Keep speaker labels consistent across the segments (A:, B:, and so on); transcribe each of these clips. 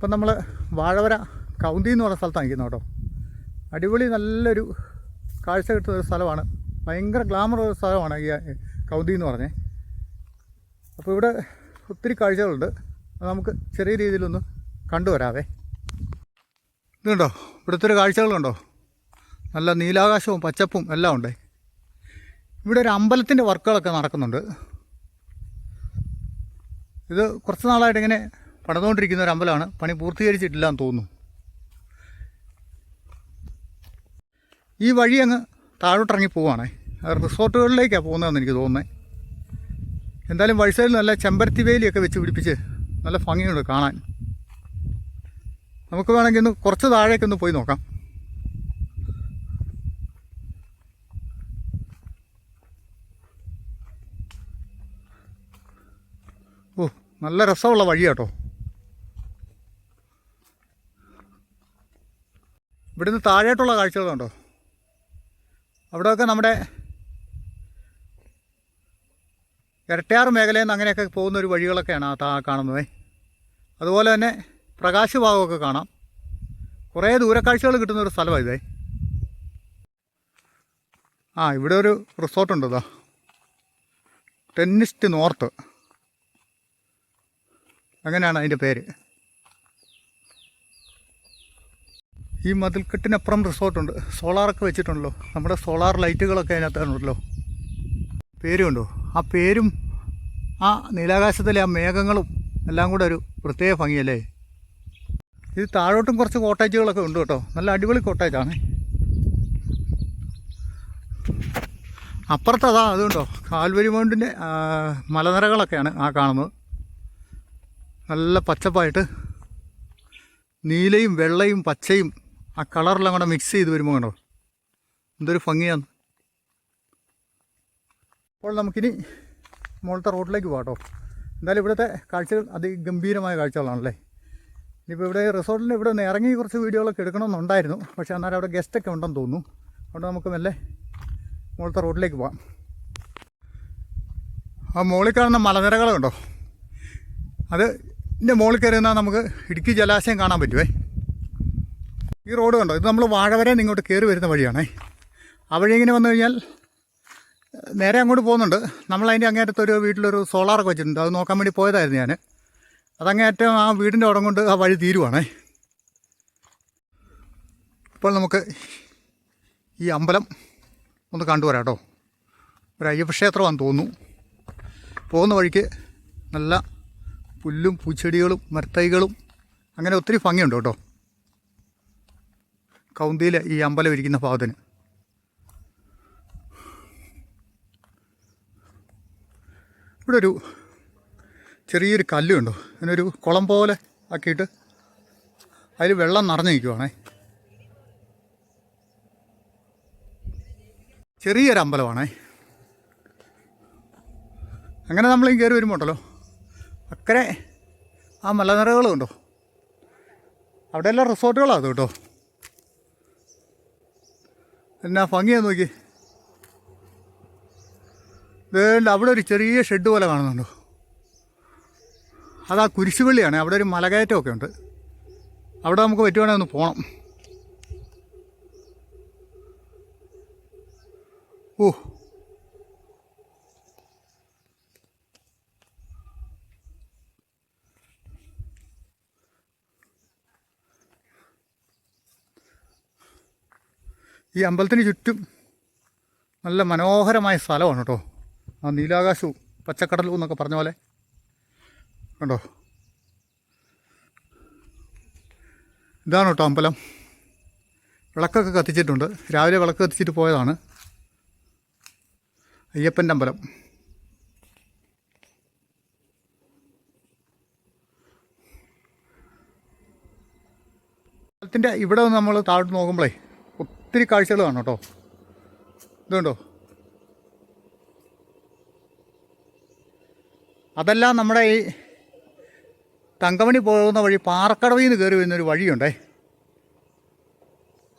A: ഇപ്പം നമ്മൾ വാഴവര കൗന്തി എന്ന് പറഞ്ഞ സ്ഥലത്താണ് ഇരിക്കുന്നത് കേട്ടോ. അടിപൊളി നല്ലൊരു കാഴ്ച കിട്ടുന്ന ഒരു സ്ഥലമാണ്. ഭയങ്കര ഗ്ലാമർ ഒരു സ്ഥലമാണ് ഈ കൗന്തി എന്ന് പറഞ്ഞേ. അപ്പോൾ ഇവിടെ ഒത്തിരി കാഴ്ചകളുണ്ട്. നമുക്ക് ചെറിയ രീതിയിലൊന്ന് കണ്ടുവരാവേ. ഇതുണ്ടോ? ഇവിടുത്തെ ഒരു കാഴ്ചകളുണ്ടോ? നല്ല നീലാകാശവും പച്ചപ്പും എല്ലാം ഉണ്ട്. ഇവിടെ ഒരു അമ്പലത്തിന്റെ വർക്കുകളൊക്കെ നടക്കുന്നുണ്ട്. ഇത് കുറച്ച് നാളായിട്ട് ഇങ്ങനെ പണിതുകൊണ്ടിരിക്കുന്ന ഒരു അമ്പലമാണ്. പണി പൂർത്തീകരിച്ചിട്ടില്ല എന്ന് തോന്നുന്നു. ഈ വഴി അങ്ങ് താഴോട്ടിറങ്ങി പോവുകയാണേ റിസോർട്ടുകളിലേക്കാണ് പോകുന്നതെന്ന് എനിക്ക് തോന്നുന്നത് എന്തായാലും വഴി സൈഡിൽ നല്ല ചെമ്പരത്തി വേലിയൊക്കെ വെച്ച് പിടിപ്പിച്ച് നല്ല ഭംഗിയുണ്ട് കാണാൻ. നമുക്ക് വേണമെങ്കിൽ ഒന്ന് കുറച്ച് താഴേക്കൊന്ന് പോയി നോക്കാം. ഓ നല്ല രസമുള്ള വഴിയാട്ടോ. ഇവിടുന്ന് താഴേട്ടുള്ള കാഴ്ചകളുണ്ടോ? അവിടെയൊക്കെ നമ്മുടെ ഇരട്ടയാർ മേഖലയിൽ നിന്ന് അങ്ങനെയൊക്കെ പോകുന്ന ഒരു വഴികളൊക്കെയാണ് ആ താ കാണുന്നത്. അതുപോലെ തന്നെ പ്രകാശ ഭാഗമൊക്കെ കാണാം. കുറേ ദൂരക്കാഴ്ചകൾ കിട്ടുന്ന ഒരു സ്ഥലമാണ് ഇതേ. ആ ഇവിടെ ഒരു റിസോർട്ടുണ്ട് ഇതാ ടെന്നിസ്റ്റ് നോർത്ത്. അങ്ങനെയാണ് അതിന്റെ പേര്. ഈ മതിൽക്കെട്ടിനപ്പുറം റിസോർട്ടുണ്ട് സോളാറൊക്കെ വെച്ചിട്ടുണ്ടല്ലോ. നമ്മുടെ സോളാർ ലൈറ്റുകളൊക്കെ അതിനകത്താണല്ലോ. പേരുണ്ടോ ആ പേരും ആ നീലാകാശത്തിലെ ആ മേഘങ്ങളും എല്ലാം കൂടെ ഒരു പ്രത്യേക ഭംഗിയല്ലേ? ഇത് താഴോട്ടും കുറച്ച് കോട്ടേജുകളൊക്കെ ഉണ്ട് കേട്ടോ. നല്ല അടിപൊളി കോട്ടേജാണ് അപ്പുറത്ത് അതാ അതുകൊണ്ടോ കാൽവരി മൗണ്ടിന്റെ മലനിരകളൊക്കെയാണ് ആ കാണുന്നത്. നല്ല പച്ചപ്പായിട്ട് നീലയും വെള്ളയും പച്ചയും ആ കളറെല്ലാം കൂടെ മിക്സ് ചെയ്ത് വരുമ്പോൾ കണ്ടോ? എന്തൊരു ഭംഗിയാണ്. അപ്പോൾ നമുക്കിനി മുകളത്തെ റോഡിലേക്ക് പോകാം എന്തായാലും ഇവിടുത്തെ കാഴ്ചകൾ അതിഗംഭീരമായ കാഴ്ചകളാണല്ലേ. ഇനിയിപ്പോൾ ഇവിടെ റിസോർട്ടിൽ ഇവിടെ നിന്ന് ഇറങ്ങി കുറച്ച് വീഡിയോകളൊക്കെ എടുക്കണമെന്നുണ്ടായിരുന്നു. പക്ഷേ അന്നേരം അവിടെ ഗസ്റ്റൊക്കെ ഉണ്ടെന്ന് തോന്നുന്നു. അതുകൊണ്ട് നമുക്ക് മെല്ലെ മുകളത്തെ റോഡിലേക്ക് പോകാം ആ മുകളിൽ കാണുന്ന മലനിരകളുണ്ടോ അത് ഇതിന്റെ മുകളിൽ കയറി നമുക്ക് ഇടുക്കി ജലാശയം കാണാൻ പറ്റുമേ ഈ റോഡ് കണ്ടോ? ഇത് നമ്മൾ വാഴവരെ ഇങ്ങോട്ട് കയറി വരുന്ന വഴിയാണേ. ആ വഴി ഇങ്ങനെ വന്നു കഴിഞ്ഞാൽ നേരെ അങ്ങോട്ട് പോകുന്നുണ്ട്. നമ്മൾ അതിന്റെ അങ്ങേറ്റത്ത് ഒരു വീട്ടിലൊരു സോളാറൊക്കെ വെച്ചിട്ടുണ്ട്. അത് നോക്കാൻ വേണ്ടി പോയതായിരുന്നു ഞാൻ അതങ്ങേറ്റം ആ വീടിന്റെ ഉടം കൊണ്ട് ആ വഴി തീരുവാണേ. ഇപ്പോൾ നമുക്ക് ഈ അമ്പലം ഒന്ന് കണ്ടുവരാം കേട്ടോ. ഒരു അയ്യപ്പ ക്ഷേത്രമാണെന്ന് തോന്നുന്നു. പോകുന്ന വഴിക്ക് നല്ല പുല്ലും പൂച്ചെടികളും മരത്തൈകളും അങ്ങനെ ഒത്തിരി ഭംഗിയുണ്ട് കേട്ടോ. കൗന്തിയിൽ ഈ അമ്പലം ഇരിക്കുന്ന ഭാഗത്തിന് ഇവിടെ ഒരു ചെറിയൊരു കല്ലുണ്ടോ അതിനൊരു കുളം പോലെ ആക്കിയിട്ട് അതിൽ വെള്ളം നിറഞ്ഞു നിൽക്കുവാണേ. ചെറിയൊരു അമ്പലമാണേ. അങ്ങനെ നമ്മൾ കയറി വരുമ്പോട്ടല്ലോ അക്കരെ ആ മലനിരകളുണ്ടോ അവിടെയെല്ലാം റിസോർട്ടുകളാണ് കേട്ടോ. എന്നാ ഭംഗിയാ നോക്കി. വേണ്ട അവിടെ ഒരു ചെറിയ ഷെഡ് പോലെ കാണുന്നുണ്ടോ. അതാ കുരിശുപള്ളിയാണ്. അവിടെ ഒരു മലകയറ്റമൊക്കെ ഉണ്ട്. അവിടെ നമുക്ക് പറ്റുവാണെങ്കിൽ ഒന്ന് പോകണം ഓ ഈ അമ്പലത്തിന് ചുറ്റും നല്ല മനോഹരമായ സ്ഥലമാണ് കേട്ടോ. ആ നീലാകാശവും പച്ചക്കടലും എന്നൊക്കെ പറഞ്ഞ പോലെ. കണ്ടോ? ഇതാണ് കേട്ടോ അമ്പലം. വിളക്കൊക്കെ കത്തിച്ചിട്ടുണ്ട്. രാവിലെ വിളക്ക് കത്തിച്ചിട്ട് പോയതാണ്. അയ്യപ്പന്റെ അമ്പലം. അമ്പലത്തിന്റെ ഇവിടെ നമ്മൾ താഴോട്ട് നോക്കുമ്പോഴേ ഒത്തിരി കാഴ്ചകൾ കാണും കേട്ടോ. ഇതുണ്ടോ? അതെല്ലാം നമ്മുടെ ഈ തങ്കമണി പോകുന്ന വഴി പാറക്കടവിൽ നിന്ന് കയറി വരുന്നൊരു വഴിയുണ്ടേ.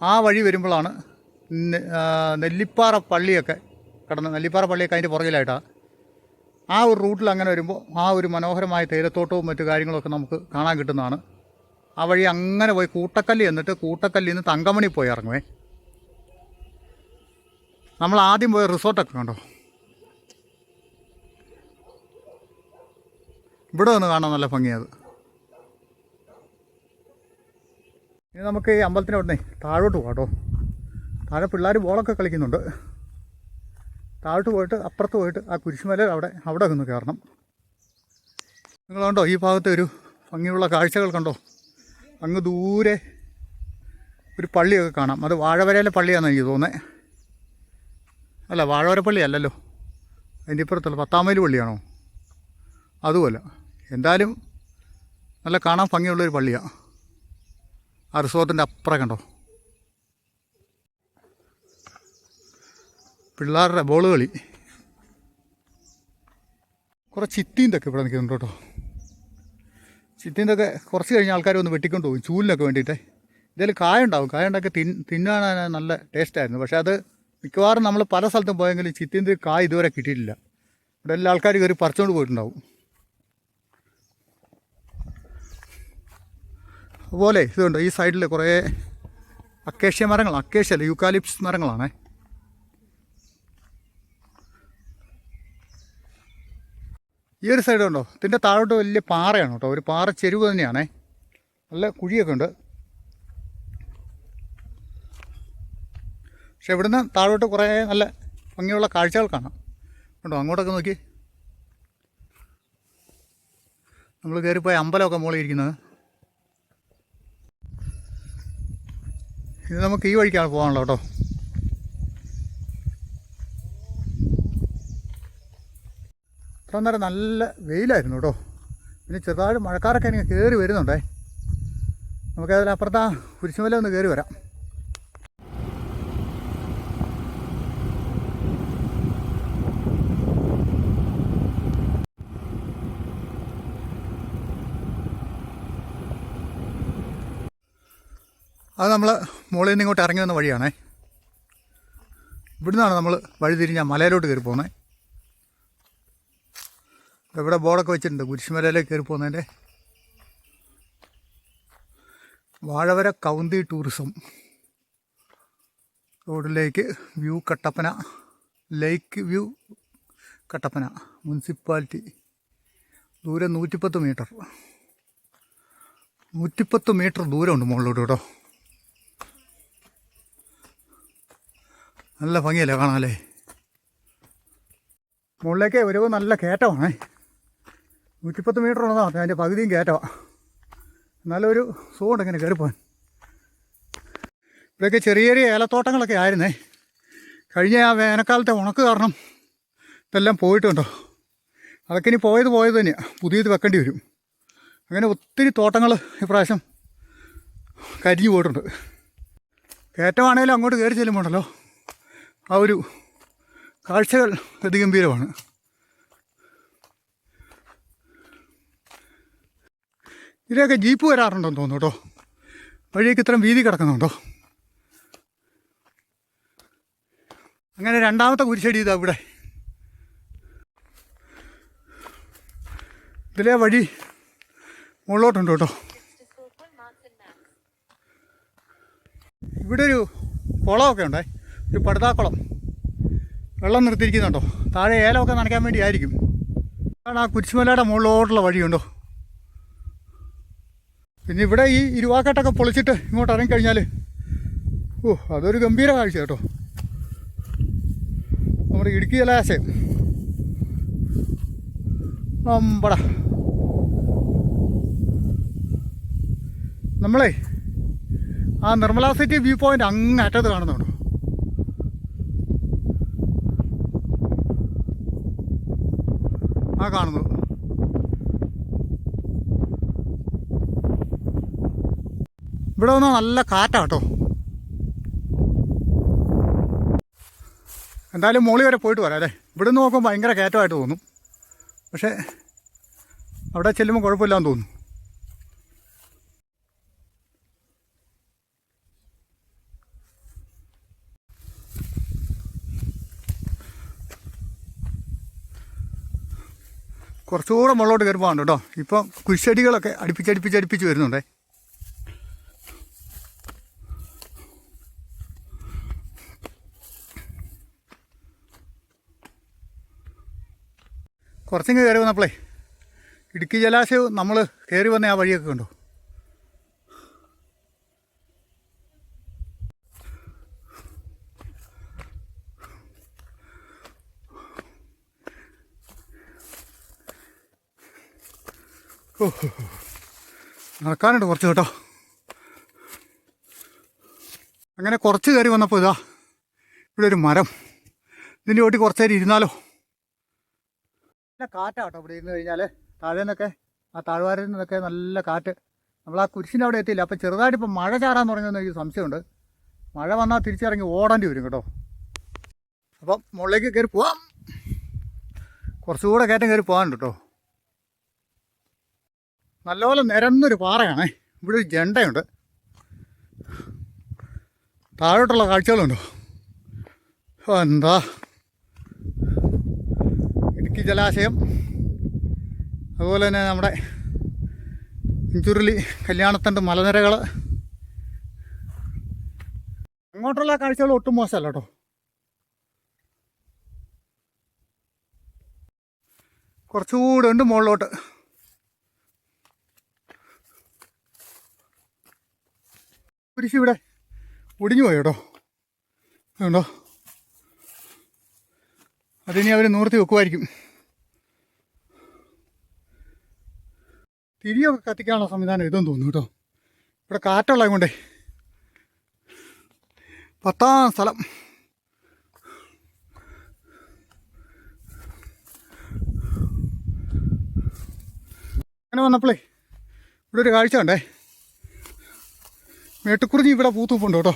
A: ആ വഴി വരുമ്പോഴാണ് നെല്ലിപ്പാറ പള്ളിയൊക്കെ കിടന്ന് നെല്ലിപ്പാറ പള്ളിയൊക്കെ അതിന്റെ പുറകിലായിട്ടാണ് ആ ഒരു റൂട്ടിൽ അങ്ങനെ വരുമ്പോൾ ആ ഒരു മനോഹരമായ തേയിലത്തോട്ടവും മറ്റു കാര്യങ്ങളൊക്കെ നമുക്ക് കാണാൻ കിട്ടുന്നതാണ്. ആ വഴി അങ്ങനെ പോയി കൂട്ടക്കല്ല് എന്നിട്ട് കൂട്ടക്കല്ലിൽ നിന്ന് തങ്കമണി പോയി ഇറങ്ങുവേ. നമ്മൾ ആദ്യം പോയ റിസോർട്ടൊക്കെ കണ്ടോ? ഇവിടെ വന്ന് കാണാൻ നല്ല ഭംഗിയത്. ഇനി നമുക്ക് ഈ അമ്പലത്തിന്റെ ഉടനെ താഴോട്ട് പോകാം കേട്ടോ. താഴെ പിള്ളേർ ബോളൊക്കെ കളിക്കുന്നുണ്ട്. താഴോട്ട് പോയിട്ട് അപ്പുറത്ത് പോയിട്ട് ആ കുരിശുമല അവിടെ അവിടെ ഒന്ന് കയറണം. നിങ്ങൾ കണ്ടോ ഈ ഭാഗത്ത് ഒരു ഭംഗിയുള്ള കാഴ്ചകൾ കണ്ടോ? അങ്ങ് ദൂരെ ഒരു പള്ളിയൊക്കെ കാണാം. അത് വാഴവരയിലെ പള്ളിയാണെന്ന് എനിക്ക് തോന്നുന്നത് അല്ല വാഴവരപ്പള്ളി അല്ലല്ലോ അതിന്റെ ഇപ്പുറത്തുള്ള പത്താമൈൽ പള്ളിയാണോ? അതുമല്ല. എന്തായാലും നല്ല കാണാൻ ഭംഗിയുള്ളൊരു പള്ളിയാണ് ആ റിസോർട്ടിന്റെ അപ്പുറം കണ്ടോ? പിള്ളേരുടെ ബോൾ കളി. കുറേ ചിത്തീന്റെയൊക്കെ ഇവിടെ നിൽക്കുന്നുണ്ട് കേട്ടോ. ചിത്തീന്റെയൊക്കെ കുറച്ച് കഴിഞ്ഞ ആൾക്കാർ ഒന്ന് വെട്ടിക്കൊണ്ട് പോകും. ചൂലിനൊക്കെ വേണ്ടിയിട്ട്. ഇതിൽ കായ ഉണ്ടാവും. കായ ഉണ്ടാക്കി തിന്നാൻ നല്ല ടേസ്റ്റായിരുന്നു പക്ഷേ അത് മിക്കവാറും നമ്മൾ പല സ്ഥലത്തും പോയെങ്കിലും ചിത്തിന്റെ കായ ഇതുവരെ കിട്ടിയിട്ടില്ല. ഇവിടെ എല്ലാ ആൾക്കാർ കയറി പറിച്ചുകൊണ്ട് പോയിട്ടുണ്ടാവും. അതുപോലെ ഇതുണ്ട് ഈ സൈഡിൽ കുറേ അക്കേഷ്യ മരങ്ങൾ അക്കേഷ്യ അല്ല യുക്കാലിപ്സ് മരങ്ങളാണേ. ഈ ഒരു സൈഡ് ഉണ്ടോ ഇതിന്റെ താഴോട്ട് വലിയ പാറയാണ് കേട്ടോ ഒരു പാറ ചെരുവ് തന്നെയാണേ. നല്ല കുഴിയൊക്കെ ഉണ്ട്. പക്ഷെ ഇവിടുന്ന് താഴോട്ട് കുറേ നല്ല ഭംഗിയുള്ള കാഴ്ചകൾ കാണാം. കണ്ടോ അങ്ങോട്ടൊക്കെ നോക്കി. നമ്മൾ കയറിപ്പോയ അമ്പലമൊക്കെ മുകളിൽ ഇരിക്കുന്നത്. ഇത് നമുക്ക് ഈ വഴിക്കാണ് പോകാനുള്ളത് കേട്ടോ. ഇത്ര നേരം നല്ല വെയിലായിരുന്നു കേട്ടോ. പിന്നെ ചെറുതായിട്ട് മഴക്കാരൊക്കെ എനിക്ക് കയറി വരുന്നുണ്ടേ. നമുക്കതിൽ അപ്പുറത്താ കുരിശുമല ഒന്ന് കയറി വരാം. അത് നമ്മൾ മുകളിൽ നിന്ന് ഇങ്ങോട്ട് ഇറങ്ങി വന്ന വഴിയാണേ. ഇവിടുന്നാണ് നമ്മൾ വഴി തിരിഞ്ഞ മലയിലോട്ട് കയറി പോകുന്നത് ഇവിടെ ബോർഡൊക്കെ വെച്ചിട്ടുണ്ട് കുരിശുമലയിലേക്ക് കയറി പോകുന്നതിന്റെ. വാഴവര കൗന്തി ടൂറിസം. റോഡിലേക്ക് view Kattappana lake view Kattappana municipality. ദൂരെ നൂറ്റിപ്പത്ത് മീറ്റർ. നൂറ്റിപ്പത്ത് മീറ്റർ ദൂരമുണ്ട് മുകളിലോട്ട് കേട്ടോ. നല്ല ഭംഗിയല്ലേ കാണാമല്ലേ മുകളിലേക്ക് ഒരു നല്ല കയറ്റമാണ്. നൂറ്റിപ്പത്ത് മീറ്റർ ഉള്ളതാണ് അതിന്റെ പകുതിയും കയറ്റമാണ് നല്ലൊരു സുഖമുണ്ട് ഇങ്ങനെ കയറിപ്പോൻ ഇവിടെയൊക്കെ ചെറിയ ചെറിയ ഏലത്തോട്ടങ്ങളൊക്കെ ആയിരുന്നേ. കഴിഞ്ഞ ആ വേനൽക്കാലത്തെ ഉണക്ക് കാരണം ഇതെല്ലാം പോയിട്ടുണ്ടോ അതൊക്കെ ഇനി പോയത് പോയത് തന്നെയാണ് പുതിയത് വെക്കേണ്ടി വരും. അങ്ങനെ ഒത്തിരി തോട്ടങ്ങൾ ഇപ്രാവശ്യം കരിഞ്ഞു പോയിട്ടുണ്ട്. കയറ്റമാണേലും അങ്ങോട്ട് കയറി ചെല്ലുമ്പോണ്ടല്ലോ. ആ ഒരു കാഴ്ചകൾ അതിഗംഭീരമാണ്. ഇതിലൊക്കെ ജീപ്പ് വരാറുണ്ടെന്ന് തോന്നുന്നു കേട്ടോ. വഴിയൊക്കെ ഇത്രയും വീതി കിടക്കുന്നുണ്ടോ? അങ്ങനെ രണ്ടാമത്തെ കുരിശടി ഇതാ ഇവിടെ. ഇതിലെ വഴി മുകളിലോട്ടുണ്ട് കേട്ടോ. ഇവിടെ ഒരു കുളമൊക്കെ ഉണ്ടേ. ഒരു പടുതാക്കുളം. വെള്ളം നിർത്തിയിരിക്കുന്നുണ്ടോ? താഴെ ഏലമൊക്കെ നനയ്ക്കാൻ വേണ്ടി ആയിരിക്കും അതാണ് ആ കുരിശുമലയുടെ മുകളിലോട്ടുള്ള വഴിയുണ്ടോ പിന്നെ ഇവിടെ ഈ ഇരുവാക്കേട്ടൊക്കെ പൊളിച്ചിട്ട് ഇങ്ങോട്ട് ഇറങ്ങിക്കഴിഞ്ഞാൽ ഓ അതൊരു ഗംഭീര കാഴ്ച കേട്ടോ. നമ്മുടെ ഇടുക്കി ജലാശയം. അമ്പട. നമ്മളെ ആ നിർമ്മല സിറ്റി വ്യൂ പോയിന്റ് അങ്ങ് അറ്റത്ത് കാണുന്നുണ്ടോ? ആ കാണുന്നു ഇവിടെ വന്നാൽ നല്ല കാറ്റാട്ടോ. എന്തായാലും മോളി വരെ പോയിട്ട് വരാം അല്ലേ? ഇവിടെ നിന്ന് നോക്കുമ്പോൾ ഭയങ്കര കയറ്റമായിട്ട് തോന്നും. പക്ഷേ അവിടെ ചെല്ലുമ്പോൾ കുഴപ്പമില്ലാന്ന് തോന്നുന്നു കുറച്ചുകൂടെ മുകളിലോട്ട് കയറി കയറുമ്പോൾ കേട്ടോ. ഇപ്പം കുരിശടികളൊക്കെ അടുപ്പിച്ചടുപ്പിച്ച് അടുപ്പിച്ച് വരുന്നുണ്ടേ. കുറച്ചെങ്കിലും കയറി വന്നപ്പോളേ ഇടുക്കി ജലാശയവും നമ്മൾ കയറി വന്ന ആ വഴിയൊക്കെ കണ്ടോ? നടക്കാനുണ്ട് കുറച്ച് കേട്ടോ. അങ്ങനെ കുറച്ച് കയറി വന്നപ്പോൾ ഇതാ ഇവിടെ ഒരു മരം. ഇതിന്റെ ഓട്ടി കുറച്ച് നേരം ഇരുന്നാലോ? നല്ല കാറ്റാട്ടോ ഇവിടെ ഇരുന്ന് കഴിഞ്ഞാൽ താഴെ നിന്നൊക്കെ ആ താഴ്വാരയിൽ നിന്നൊക്കെ നല്ല കാറ്റ്. നമ്മൾ ആ കുരിശിന്റെ അവിടെ എത്തിയില്ല. അപ്പം ചെറുതായിട്ട് ഇപ്പം മഴ ചാറാൻ തുടങ്ങിയെന്ന് എനിക്ക് സംശയമുണ്ട്. മഴ വന്നാൽ തിരിച്ചിറങ്ങി ഓടേണ്ടി വരും കേട്ടോ. അപ്പം മുകളിലേക്ക് കയറി പോവാം. കുറച്ചുകൂടെ കയറ്റം കയറി പോകാനുണ്ട് കേട്ടോ. നല്ലപോലെ നിരന്നൊരു പാറയാണേ. ഇവിടെ ഒരു ജണ്ടയുണ്ട്. താഴോട്ടുള്ള കാഴ്ചകളുണ്ടോ? എന്താ? ഇടുക്കി ജലാശയം. അതുപോലെ തന്നെ നമ്മുടെ ഇഞ്ചുരുളി കല്യാണത്തണ്ട് മലനിരകൾ അങ്ങോട്ടുള്ള കാഴ്ചകൾ ഒട്ടും മോശമല്ല കേട്ടോ. കുറച്ചുകൂടെ ഉണ്ട് മുകളിലോട്ട്. കുരിശ് ഇവിടെ ഒടിഞ്ഞു പോയി കേട്ടോ അതിനി അവർ നൂർത്തി വെക്കുമായിരിക്കും തിരിയൊക്കെ കത്തിക്കാനുള്ള സംവിധാനം ഇതെന്ന് തോന്നുന്നു കേട്ടോ. ഇവിടെ കാറ്റുള്ളത് കൊണ്ടേ. പത്താം സ്ഥലം. അങ്ങനെ വന്നപ്പോളേ ഇവിടെ ഒരു കാഴ്ച ഉണ്ടേ മേട്ടുക്കുറിഞ്ഞി ഇവിടെ പൂത്തൂപ്പുണ്ട് കേട്ടോ.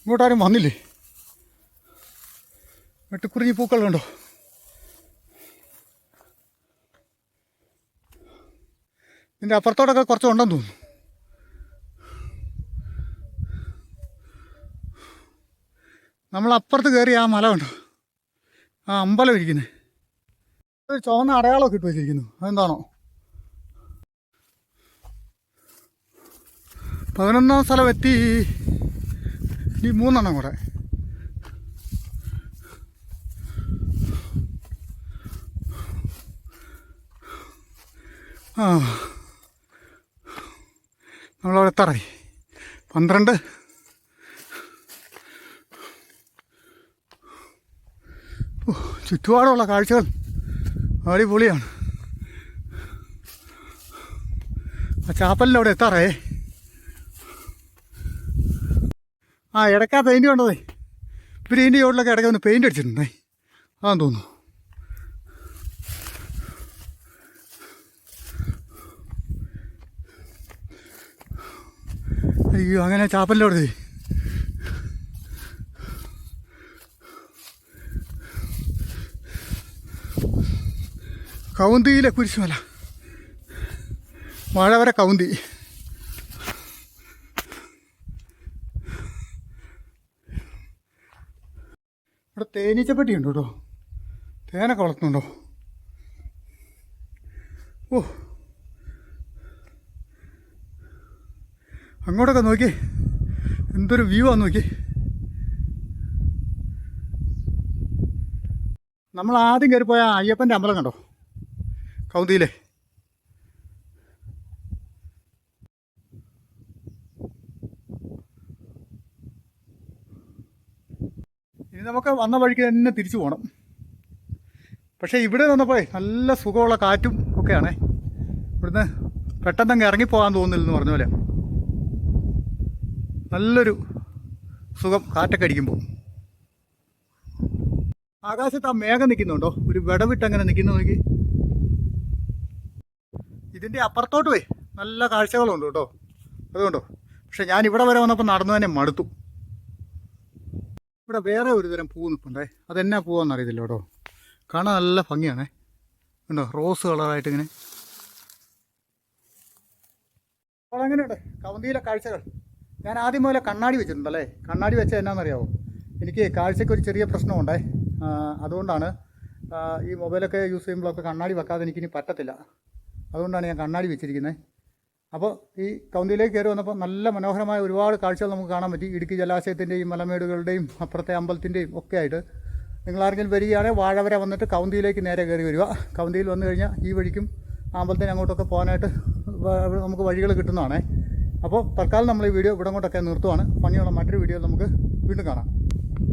A: ഇങ്ങോട്ടാരും വന്നില്ലേ? മേട്ടുക്കുറിഞ്ഞി പൂക്കളുണ്ടോ? ഇതിന്റെ അപ്പുറത്തോടൊക്കെ കുറച്ച് ഉണ്ടെന്ന് തോന്നുന്നു. നമ്മൾ അപ്പുറത്ത് കയറി ആ മല ഉണ്ടോ ആ അമ്പലം ഇരിക്കുന്നത് ഒരു ചുവന്ന അടയാളമൊക്കെ ഇട്ട് വെച്ചിരിക്കുന്നു. അതെന്താണോ? പതിനൊന്നാം സ്ഥലം എത്തി ഇനി മൂന്നെണ്ണം കൂടെ. ആ. നമ്മളവിടെ എത്താറായി. പന്ത്രണ്ട്. ചുറ്റുപാടുള്ള കാഴ്ചകൾ അടിപൊളിയാണ്. ആ ചാപ്പലിന്റെ അവിടെ എത്താറേ ആ ഇടയ്ക്കാ പെയിന്റ് കണ്ടതേ. ഇവർ ഇതിന്റെ ചോട്ടിലൊക്കെ ഇടയ്ക്ക് ഒന്ന് പെയിന്റ് അടിച്ചിട്ടുണ്ടേ. അതാന്ന് തോന്നുന്നു. അയ്യോ അങ്ങനെ ചാപ്പലിന്റെ അവിടെ കൗന്തിയിലെ കുരിശുമല. മഴ വരെ കൗന്തി. ഇവിടെ തേനീച്ചപ്പെട്ടി ഉണ്ട് കേട്ടോ. തേനൊക്കെ വളർത്തുന്നുണ്ടോ ഓ. അങ്ങോട്ടൊക്കെ നോക്കി. എന്തൊരു വ്യൂ ആ നോക്കി. നമ്മൾ ആദ്യം കയറിപ്പോയ പോയ അയ്യപ്പന്റെ അമ്പലം കണ്ടോ? കൗന്തിയിലെ? ഇനി നമുക്ക് വന്ന വഴിക്ക് തന്നെ തിരിച്ചു പോകണം പക്ഷേ ഇവിടെ വന്നപ്പോൾ നല്ല സുഖമുള്ള കാറ്റും ഒക്കെയാണേ. ഇവിടുന്ന് പെട്ടെന്ന് അങ്ങ് ഇറങ്ങിപ്പോകാൻ തോന്നുന്നില്ലെന്ന് പറഞ്ഞ പോലെ. നല്ലൊരു സുഖം കാറ്റൊക്കെ അടിക്കുമ്പോൾ. ആകാശത്ത് ആ മേഘം നിൽക്കുന്നുണ്ടോ? ഒരു വിടവിട്ട് അങ്ങനെ നിൽക്കുന്നു നോക്കി. ഇതിന്റെ അപ്പുറത്തോട്ട് പോയി നല്ല കാഴ്ചകളുണ്ട് കേട്ടോ. അതുകൊണ്ടോ? പക്ഷെ ഞാൻ ഇവിടെ വരെ വന്നപ്പോൾ നടന്നു തന്നെ മടുത്തു. ഇവിടെ വേറെ ഒരു തരം പൂ നിൽപ്പുണ്ടേ. അതെന്നാ പൂവാന്ന് അറിയത്തില്ല കേട്ടോ കാണാൻ നല്ല ഭംഗിയാണേ. ഉണ്ടോ റോസ് കളറായിട്ട് ഇങ്ങനെ. അങ്ങനെയുണ്ട്. കവന്തിയിലെ കാഴ്ചകൾ. ഞാൻ ആദ്യം മുതലേ കണ്ണാടി വെച്ചിട്ടുണ്ടല്ലേ? കണ്ണാടി വെച്ചാൽ എന്നാണെന്നറിയാവോ എനിക്ക് കാഴ്ചയ്ക്ക് ഒരു ചെറിയ പ്രശ്നമുണ്ടേ. അതുകൊണ്ടാണ് ഈ മൊബൈലൊക്കെ യൂസ് ചെയ്യുമ്പോഴൊക്കെ കണ്ണാടി വെക്കാതെ എനിക്കിനി പറ്റത്തില്ല. അതുകൊണ്ടാണ് ഞാൻ കണ്ണാടി വെച്ചിരിക്കുന്നത്. അപ്പോൾ ഈ കൗന്തിയിലേക്ക് കയറി വന്നപ്പോൾ നല്ല മനോഹരമായ ഒരുപാട് കാഴ്ചകൾ നമുക്ക് കാണാൻ പറ്റി. ഇടുക്കി ജലാശയത്തിന്റെയും മലമേടുകളുടെയും അപ്പുറത്തെ അമ്പലത്തിന്റെയും ഒക്കെ ആയിട്ട് നിങ്ങൾ ആർക്കെങ്കിലും വരികയാണെങ്കിൽ വാഴവര വന്നിട്ട് കൗന്തിയിലേക്ക് നേരെ കയറി വരിക. കൗന്തിയിൽ വന്നു കഴിഞ്ഞാൽ ഈ വഴിക്കും അമ്പലത്തിന് അങ്ങോട്ടൊക്കെ പോകാനായിട്ട് നമുക്ക് വഴികൾ കിട്ടുന്നതാണേ. അപ്പോൾ തൽക്കാലം നമ്മൾ ഈ വീഡിയോ ഇവിടെ കൊണ്ടൊക്കെ നിർത്തുവാണ്. ഭംഗിയുള്ള മറ്റൊരു വീഡിയോ നമുക്ക് വീണ്ടും കാണാം.